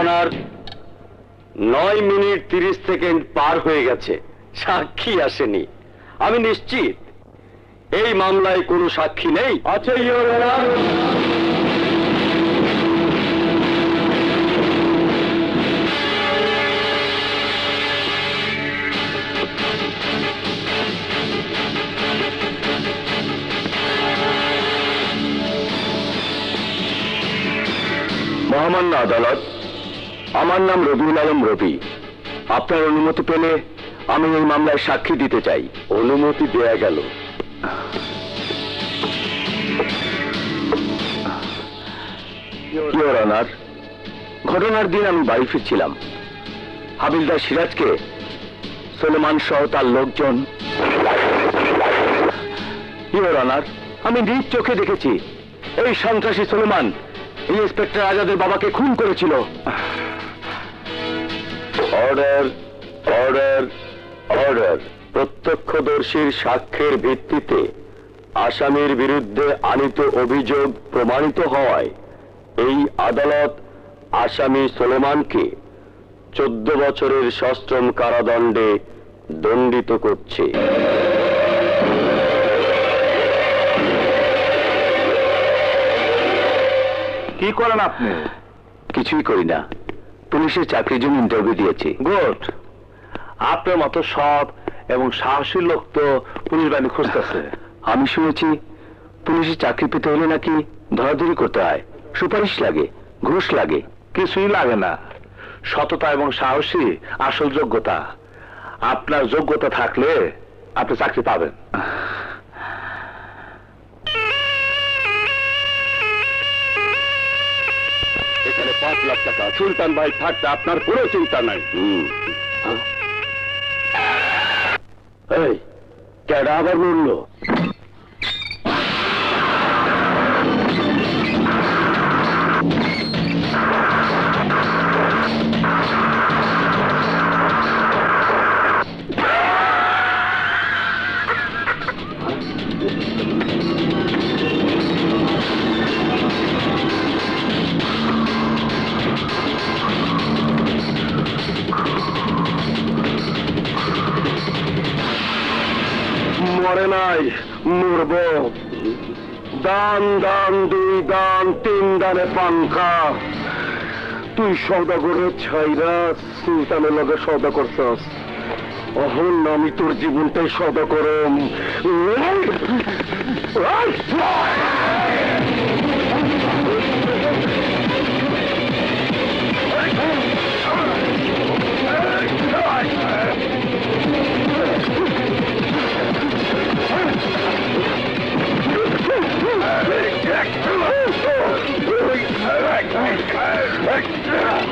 Honour নয় minute তিরিশ second পার হয়ে গেছে। সাক্ষী আসেনি। আমি নিশ্চিত এই মামলায় কোনো সাক্ষী নেই? আছে মহামান্য আদালত আমার নাম রবিউল আলম রবি। আপনার অনুমতি পেলে আমি এই মামলায় সাক্ষী দিতে চাই। অনুমতি দেয়া গেল। অনার ঘটনার দিন আমি বাড়ি ফিরছিলাম। হাবিলদার সিরাজকে সোলেমান সহ তার লোকজন। অনার আমি নিজ চোখে দেখেছি। এই সন্ত্রাসী সোলেমান ইন্সপেক্টর আজাদের বাবাকে খুন করেছিল। অর্ডার অর্ডার অর্ডার প্রত্যক্ষদর্শীর সাক্ষ্যের ভিত্তিতে আসামির বিরুদ্ধে আনিত অভিযোগ প্রমাণিত হওয়ায় এই আদালত আসামি সোলেমানকে চোদ্দ বছরের সশ্রম কারাদণ্ডে দণ্ডিত করছে। কি করেন আপনি? কিছুই করি না। পুলিশের চাকরির জন্য ইন্টারভিউ দিয়েছি। গুড। আপনার মতো সৎ এবং সাহসী লোক তো পুলিশ বাহিনী খুঁজতেছে। আমি শুনেছি পুলিশের চাকরি পেতে হলে নাকি ধরাধরি করতে হয়। সুপারিশ লাগে ঘুষ লাগে কিছুই লাগে না। সততা এবং সাহসী আসল যোগ্যতা। আপনার যোগ্যতা থাকলে আপনি চাকরি পাবেন। এখানে পাঁচ লাখ টাকা। সুলতান ভাই থাকতে আপনার কোনো চিন্তা নাই। এই ক্যাডা আবার মরলো মরে নাই, মরব। দান দান, দুই দান, তিন দানে পাঙ্খা তুই সৌদাগরের ছাইরা সুলতানের লগে সৌদা করছস। অহন আমি তোর জীবনটাই সৌদা করম। Take care!